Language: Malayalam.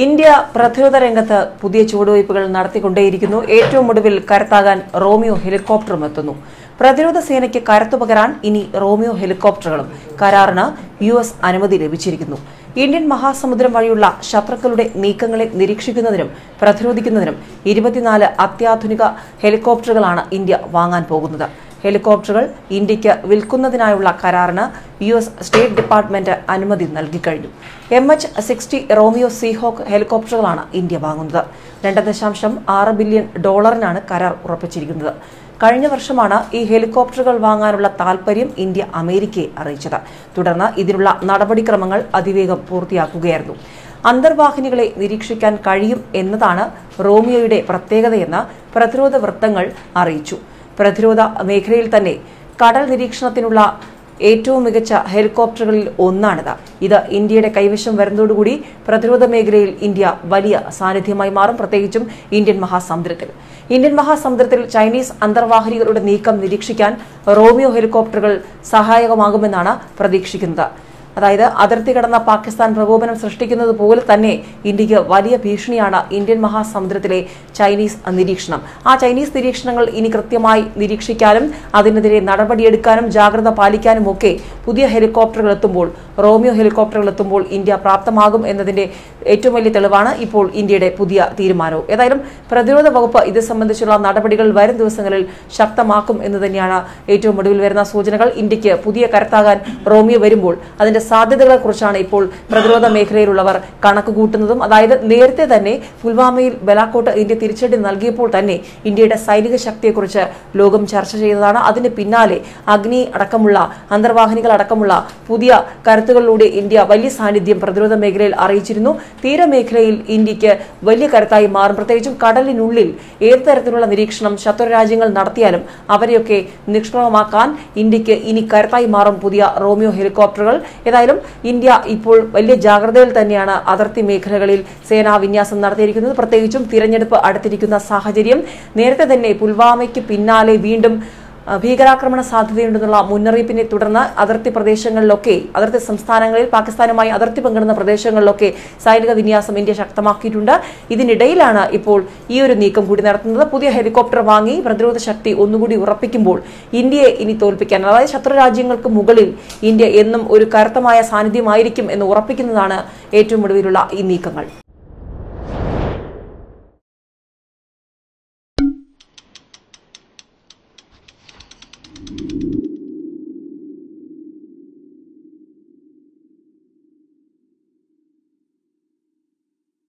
ഇന്ത്യ പ്രതിരോധ രംഗത്ത് പുതിയ ചുവടുവയ്പ്പുകൾ നടത്തിക്കൊണ്ടേയിരിക്കുന്നു. ഏറ്റവും ഒടുവിൽ കരുത്താകാൻ റോമിയോ ഹെലികോപ്റ്ററും എത്തുന്നു. പ്രതിരോധ സേനയ്ക്ക് കരുത്തു പകരാൻ ഇനി റോമിയോ ഹെലികോപ്റ്ററുകളും. കരാറിന് യു എസ് അനുമതി ലഭിച്ചിരിക്കുന്നു. ഇന്ത്യൻ മഹാസമുദ്രം വഴിയുള്ള ശത്രുക്കളുടെ നീക്കങ്ങളെ നിരീക്ഷിക്കുന്നതിനും പ്രതിരോധിക്കുന്നതിനും ഇരുപത്തിനാല് അത്യാധുനിക ഹെലികോപ്റ്ററുകളാണ് ഇന്ത്യ വാങ്ങാൻ പോകുന്നത്. ഹെലികോപ്റ്ററുകൾ ഇന്ത്യയ്ക്ക് വിൽക്കുന്നതിനായുള്ള കരാറിന് യു എസ് സ്റ്റേറ്റ് ഡിപ്പാർട്ട്മെന്റ് അനുമതി നൽകിക്കഴിഞ്ഞു M H sixty Romeo Seahawk ഹെലികോപ്റ്ററുകളാണ് India വാങ്ങുന്നത്. രണ്ട് ദശാംശം ആറ് ബില്യൺ ഡോളറിനാണ് കരാർ ഉറപ്പിച്ചിരിക്കുന്നത്. കഴിഞ്ഞ വർഷമാണ് ഈ ഹെലികോപ്റ്ററുകൾ വാങ്ങാനുള്ള താൽപര്യം ഇന്ത്യ അമേരിക്കയെ അറിയിച്ചത്. തുടർന്ന് ഇതിനുള്ള നടപടിക്രമങ്ങൾ അതിവേഗം പൂർത്തിയാക്കുകയായിരുന്നു. അന്തർവാഹിനികളെ നിരീക്ഷിക്കാൻ കഴിയും എന്നതാണ് റോമിയോയുടെ പ്രത്യേകതയെന്ന് പ്രതിരോധ വൃത്തങ്ങൾ അറിയിച്ചു. പ്രതിരോധ മേഖലയിൽ തന്നെ കടൽ നിരീക്ഷണത്തിനുള്ള ഏറ്റവും മികച്ച ഹെലികോപ്റ്ററുകളിൽ ഒന്നാണിത്. ഇത് ഇന്ത്യയുടെ കൈവശം വരുന്നതോടുകൂടി പ്രതിരോധ മേഖലയിൽ ഇന്ത്യ വലിയ സാന്നിധ്യമായി മാറും. പ്രത്യേകിച്ചും ഇന്ത്യൻ മഹാസമുദ്രത്തിൽ. ഇന്ത്യൻ മഹാസമുദ്രത്തിൽ ചൈനീസ് അന്തർവാഹിനികളുടെ നീക്കം നിരീക്ഷിക്കാൻ റോമിയോ ഹെലികോപ്റ്ററുകൾ സഹായകമാകുമെന്നാണ് പ്രതീക്ഷിക്കുന്നത്. അതായത് അതിർത്തി കടന്ന പാകിസ്ഥാൻ പ്രകോപനം സൃഷ്ടിക്കുന്നത് പോലെ തന്നെ ഇന്ത്യയ്ക്ക് വലിയ ഭീഷണിയാണ് ഇന്ത്യൻ മഹാസമുദ്രത്തിലെ ചൈനീസ് നിരീക്ഷണം. ആ ചൈനീസ് നിരീക്ഷണങ്ങൾ ഇനി കൃത്യമായി നിരീക്ഷിക്കാനും അതിനെതിരെ നടപടിയെടുക്കാനും ജാഗ്രത പാലിക്കാനും ഒക്കെ പുതിയ ഹെലികോപ്റ്ററുകൾ എത്തുമ്പോൾ റോമിയോ ഹെലികോപ്റ്ററുകൾ എത്തുമ്പോൾ ഇന്ത്യ പ്രാപ്തമാകും എന്നതിന്റെ ഏറ്റവും വലിയ തെളിവാണ് ഇപ്പോൾ ഇന്ത്യയുടെ പുതിയ തീരുമാനവും. ഏതായാലും പ്രതിരോധ വകുപ്പ് ഇത് സംബന്ധിച്ചുള്ള നടപടികൾ വരും ദിവസങ്ങളിൽ ശക്തമാക്കും എന്ന് തന്നെയാണ് ഏറ്റവും ഒടുവിൽ വരുന്ന സൂചനകൾ. ഇന്ത്യയ്ക്ക് പുതിയ കരുത്താകാൻ റോമിയോ വരുമ്പോൾ അതിന്റെ സാധ്യതകളെക്കുറിച്ചാണ് ഇപ്പോൾ പ്രതിരോധ മേഖലയിലുള്ളവർ കണക്ക് കൂട്ടുന്നതും അതായത് നേരത്തെ തന്നെ പുൽവാമയിൽ ബലാക്കോട്ട് ഇന്ത്യ തിരിച്ചടി നൽകിയപ്പോൾ തന്നെ ഇന്ത്യയുടെ സൈനിക ശക്തിയെക്കുറിച്ച് ലോകം ചർച്ച ചെയ്തതാണ് അതിന് പിന്നാലെ അഗ്നി അടക്കമുള്ള അന്തർവാഹിനികൾ അടക്കമുള്ള പുതിയ കരുത്തുകളിലൂടെ ഇന്ത്യ വലിയ സാന്നിധ്യം പ്രതിരോധ മേഖലയിൽ അറിയിച്ചിരുന്നു. തീരമേഖലയിൽ ഇന്ത്യയ്ക്ക് വലിയ കരുത്തായി മാറും. പ്രത്യേകിച്ചും കടലിനുള്ളിൽ ഏത് തരത്തിലുള്ള നിരീക്ഷണം ശത്രു രാജ്യങ്ങൾ നടത്തിയാലും അവരെയൊക്കെ നിഷ്പ്രഭമാക്കാൻ ഇന്ത്യയ്ക്ക് ഇനി കരുത്തായി മാറും പുതിയ റോമിയോ ഹെലികോപ്റ്ററുകൾ. ഏതായാലും ഇന്ത്യ ഇപ്പോൾ വലിയ ജാഗ്രതയിൽ തന്നെയാണ് അതിർത്തി മേഖലകളിൽ സേനാ വിന്യാസം നടത്തിയിരിക്കുന്നത്. പ്രത്യേകിച്ചും തിരഞ്ഞെടുപ്പ് അടുത്തിരിക്കുന്ന സാഹചര്യം നേരത്തെ തന്നെ പുൽവാമയ്ക്ക് പിന്നാലെ വീണ്ടും ഭീകരാക്രമണ സാധ്യതയുണ്ടെന്നുള്ള മുന്നറിയിപ്പിനെ തുടർന്ന് അതിർത്തി പ്രദേശങ്ങളിലൊക്കെ അതിർത്തി സംസ്ഥാനങ്ങളിൽ പാകിസ്ഥാനുമായി അതിർത്തി പങ്കിടുന്ന പ്രദേശങ്ങളിലൊക്കെ സൈനിക വിന്യാസം ഇന്ത്യ ശക്തമാക്കിയിട്ടുണ്ട്. ഇതിനിടയിലാണ് ഇപ്പോൾ ഈ ഒരു നീക്കം കൂടി നടത്തുന്നത്. പുതിയ ഹെലികോപ്റ്റർ വാങ്ങി പ്രതിരോധ ശക്തി ഒന്നുകൂടി ഉറപ്പിക്കുമ്പോൾ ഇന്ത്യയെ ഇനി തോൽപ്പിക്കാൻ അതായത് ശത്രു രാജ്യങ്ങൾക്ക് മുകളിൽ ഇന്ത്യ എന്നും ഒരു കരുത്തമായ സാന്നിധ്യമായിരിക്കും എന്ന് ഉറപ്പിക്കുന്നതാണ് ഏറ്റവും ഒടുവിലുള്ള ഈ നീക്കങ്ങൾ.